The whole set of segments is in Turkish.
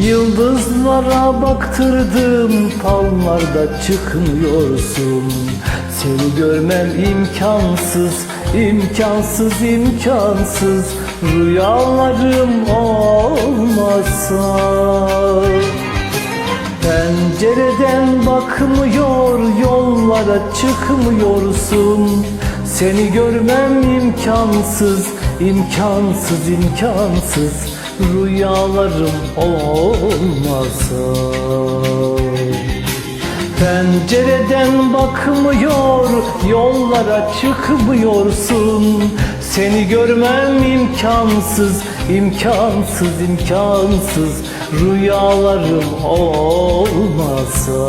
Yıldızlara baktırdım pallarda çıkmıyorsun. Seni görmem imkansız, imkansız, imkansız. Rüyalarım olmasa Pencereden bakmıyor yollara çıkmıyorsun. Seni görmem imkansız, imkansız, imkansız Rüyalarım olmasa. Pencereden bakmıyor yollara çıkmıyorsun. Seni görmem imkansız, imkansız, imkansız. Rüyalarım olmasa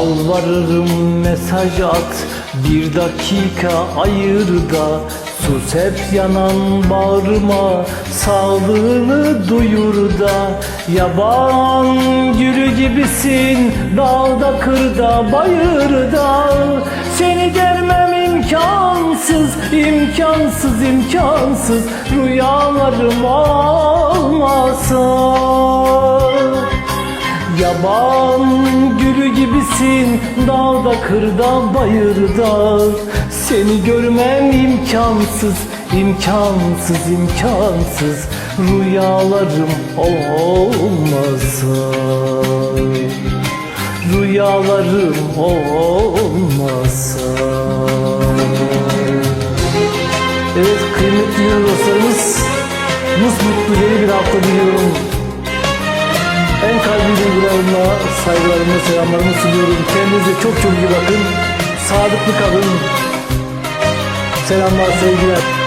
Yalvarırım mesaj at Bir dakika ayır da. Sus hep yanan bağrıma Sağlığını duyur da. Yaban gülü gibisin Dağda kırda bayırda Seni görmem imkansız imkansız imkansız. Rüyalarım olmasa Yaban gülü gibisin dağda kırda bayırda Seni görmem imkansız imkansız imkansız. Rüyalarım olmasa. Rüyalarım olmasa. Evet kıymetli yol kalbi duygularımla, saygılarımla, selamlarımı sunuyorum. Kendinize çok çok iyi bakın. Sağlıklı kalın. Selamlar, sevgiler.